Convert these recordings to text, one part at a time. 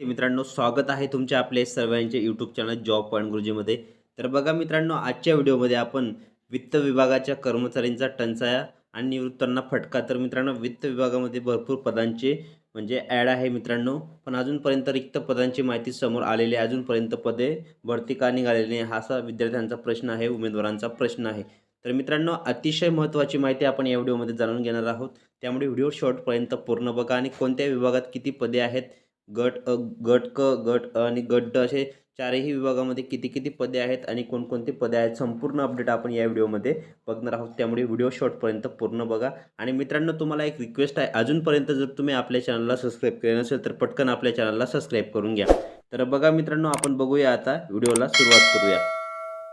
ते मित्रांनो स्वागत आहे तुमच्या आपले सर्वांचे यूट्यूब चॅनल जॉब पॉईंट गुरुजीमध्ये तर बघा मित्रांनो आजच्या व्हिडिओमध्ये आपण वित्त विभागाच्या कर्मचाऱ्यांचा टंचाया आणि निवृत्तांना फटका. तर मित्रांनो वित्त विभागामध्ये भरपूर पदांचे म्हणजे ॲड आहे मित्रांनो. पण अजूनपर्यंत रिक्त पदांची माहिती समोर आलेली आहे. अजूनपर्यंत पदे भरती का निघालेली नाही हा असा विद्यार्थ्यांचा प्रश्न आहे उमेदवारांचा प्रश्न आहे. तर मित्रांनो अतिशय महत्त्वाची माहिती आपण या व्हिडिओमध्ये जाणून घेणार आहोत. त्यामुळे व्हिडिओ शॉर्टपर्यंत पूर्ण बघा आणि कोणत्या विभागात किती पदे आहेत गट अ गट क गट अ आणि गट ड असे चारही विभागामध्ये किती किती पदे आहेत आणि कोणकोणती पदे आहेत संपूर्ण अपडेट आपण या व्हिडिओमध्ये बघणार आहोत. त्यामुळे व्हिडिओ शॉर्टपर्यंत पूर्ण बघा. आणि मित्रांनो तुम्हाला एक रिक्वेस्ट आहे. अजूनपर्यंत जर तुम्ही आपल्या चॅनलला सबस्क्राईब केले नसेल तर पटकन आपल्या चॅनलला सबस्क्राईब करून घ्या. तर बघा मित्रांनो आपण बघूया आता व्हिडिओला सुरुवात करूया.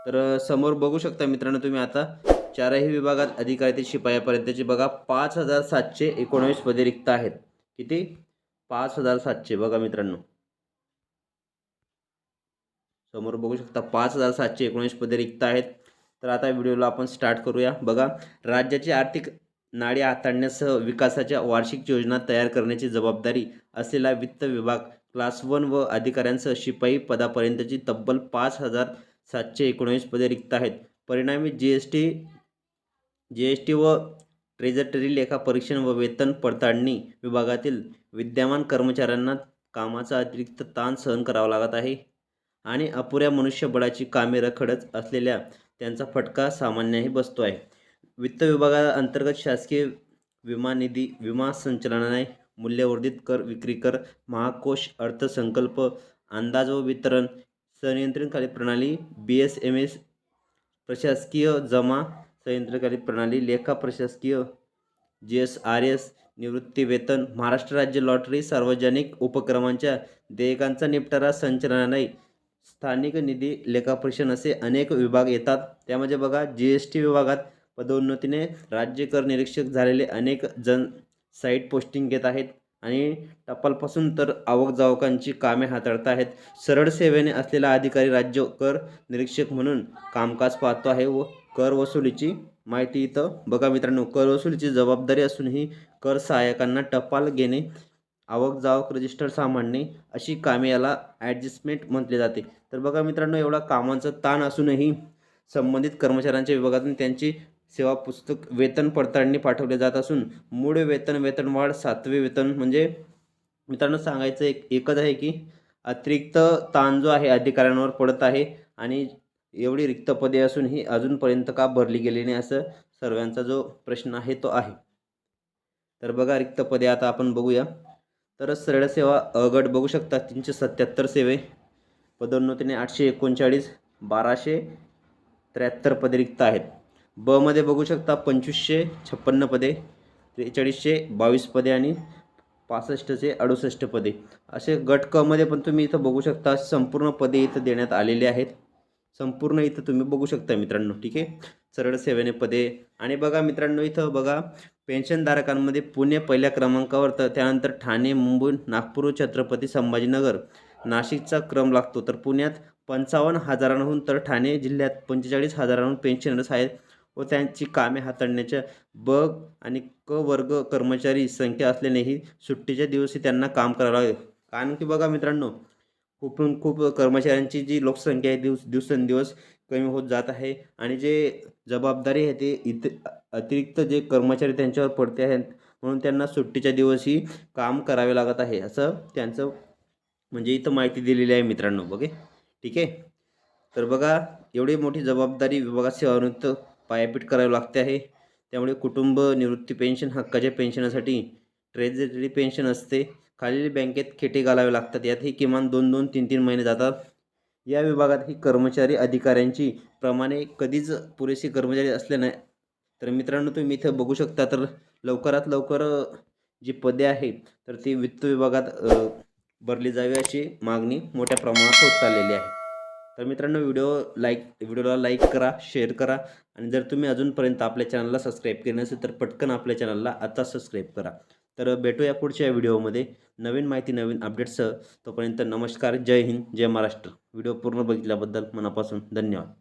तर समोर बघू शकता मित्रांनो तुम्ही आता चारही विभागात अधिकारी ते शिपायापर्यंतची बघा पाच हजार सातशे एकोणावीस पदे रिक्त आहेत. किती? पाच हजार सातशे बघा मित्रांनो. समोर बघू शकता पाच हजार सातशे एकोणीस पदे रिक्त आहेत. तर आता व्हिडिओला आपण स्टार्ट करूया. बघा राज्याची आर्थिक नाडी हाताळण्यासह विकासाच्या वार्षिक योजना तयार करण्याची जबाबदारी असलेला वित्त विभाग क्लास वन व अधिकाऱ्यांसह शिपाई पदापर्यंतची तब्बल पाच हजार सातशे एकोणवीस पदे रिक्त आहेत. परिणामी G S T G S T व ट्रेझटरी लेखा परीक्षण व वेतन पडताळणी विभागातील विद्यमान कर्मचाऱ्यांना कामाचा अतिरिक्त ताण सहन करावा लागत आहे. आणि अपुऱ्या मनुष्यबळाची कामे रखडत असलेल्या त्यांचा फटका सामान्यही बसतो आहे. वित्त विभागाअंतर्गत शासकीय विमा निधी विमा संचालनाने मूल्यवर्धित कर विक्री कर महाकोश अर्थसंकल्प अंदाज व वितरण संनियंत्रणकारी प्रणाली बी एस एम एस प्रशासकीय जमा संयंत्रकारी प्रणाली लेखा प्रशासकीय जी एस आर एस निवृत्तीवेतन महाराष्ट्र राज्य लॉटरी सार्वजनिक उपक्रमांच्या देयकांचा निपटारा संचालनालय स्थानिक निधी लेखापरीक्षण असे अनेक विभाग येतात. त्यामध्ये बघा जी एस टी विभागात पदोन्नतीने राज्य कर निरीक्षक झालेले अनेक जण साईट पोस्टिंग घेत आहेत आणि टपालपासून तर आवक जावकांची कामे हाताळत आहेत. सरळ सेवेने असलेला अधिकारी राज्य कर निरीक्षक म्हणून कामकाज पाहतो आहे व कर वसुलीची माहिती इथं. बघा मित्रांनो कर वसुलीची जबाबदारी असूनही कर सहाय्यकांना टपाल घेणे आवक जावक रजिस्टर सांभाळणे अशी कामे याला ॲडजस्टमेंट म्हटले जाते. तर बघा मित्रांनो एवढा कामांचा ताण असूनही संबंधित कर्मचाऱ्यांच्या विभागातून त्यांची सेवा पुस्तक वेतन पडताळणी पाठवले जात असून मूळ वेतन वेतनवाढ सातवे वेतन म्हणजे मित्रांनो सांगायचं एक एकच आहे की अतिरिक्त ताण जो आहे अधिकाऱ्यांवर पडत आहे आणि एवढी रिक्त पदे असूनही अजूनपर्यंत का भरली गेली नाही असं सर्वांचा जो प्रश्न आहे तो आहे. तर बघा रिक्त पदे आता आपण बघूया. तर सरळ सेवा अ गट बघू शकता. तीनशे सत्याहत्तर सेवे. पदोन्नतीने आठशे एकोणचाळीस. बाराशे त्र्याहत्तर पदे रिक्त आहेत. बमध्ये बघू शकता पंचवीसशे छप्पन्न पदे त्रेचाळीसशे बावीस पदे आणि पासष्टचे अडुसष्ट पदे. असे गट कमध्ये पण तुम्ही इथं बघू शकता. संपूर्ण पदे इथं देण्यात आलेले आहेत. संपूर्ण इथं तुम्ही बघू शकता मित्रांनो ठीक आहे? सरळ सेवेने पदे. आणि बघा मित्रांनो इथं बघा पेन्शनधारकांमध्ये पुणे पहिल्या क्रमांकावर तर त्यानंतर ठाणे मुंबई नागपूर छत्रपती संभाजीनगर. नाशिकचा क्रम लागतो तर पुण्यात पंचावन्न हजारांहून तर ठाणे जिल्ह्यात पंचेचाळीस हजारांहून पेन्शनर्स आहेत व त्यांची कामे हाताळण्याच्या ब आणि क वर्ग कर्मचारी संख्या असल्यानेही सुट्टीच्या दिवशी त्यांना काम करावं लागेल. कारण की बघा मित्रांनो खूप खूप कर्मचाऱ्यांची जी लोकसंख्या आहे दिवस दिवसेंदिवस कमी होत जात आहे आणि जे जबाबदारी आहे ते इत अतिरिक्त जे कर्मचारी त्यांच्यावर पडते आहेत म्हणून त्यांना सुट्टीच्या दिवशी काम करावे लागत आहे असं त्यांचं म्हणजे इथं माहिती दिलेली आहे मित्रांनो बघे. ठीक आहे? तर बघा एवढी मोठी जबाबदारी विभागात सेवानिवृत्त पायापीठ करावी लागते आहे. त्यामुळे कुटुंब निवृत्ती पेन्शन हक्काच्या पेन्शनासाठी ट्रेझरी पेन्शन असते. खालील बँकेत खेटे घालावे लागतात. यातही किमान दोन दोन तीन तीन महिने जातात. या विभागात ही कर्मचारी अधिकाऱ्यांची प्रमाणे कधीच पुरेशी कर्मचारी असले नाही. तर मित्रांनो तुम्ही इथं बघू शकता तर लवकरात लवकर जी पदे आहेत तर ती वित्त विभागात भरली जावी अशी मागणी मोठ्या प्रमाणात होत चाललेली आहे. तर मित्रांनो व्हिडिओ लाईक व्हिडिओला लाईक करा शेअर करा आणि जर तुम्ही अजूनपर्यंत आपल्या चॅनलला सबस्क्राईब केलं नसेल तर पटकन आपल्या चॅनलला आता सबस्क्राईब करा. तर भेटूया पुढच्या व्हिडिओमध्ये. नवीन माहिती नवीन अपडेट्ससह तोपर्यंत नमस्कार जय हिंद जय महाराष्ट्र. व्हिडिओ पूर्ण बघितल्याबद्दल मनापासून धन्यवाद.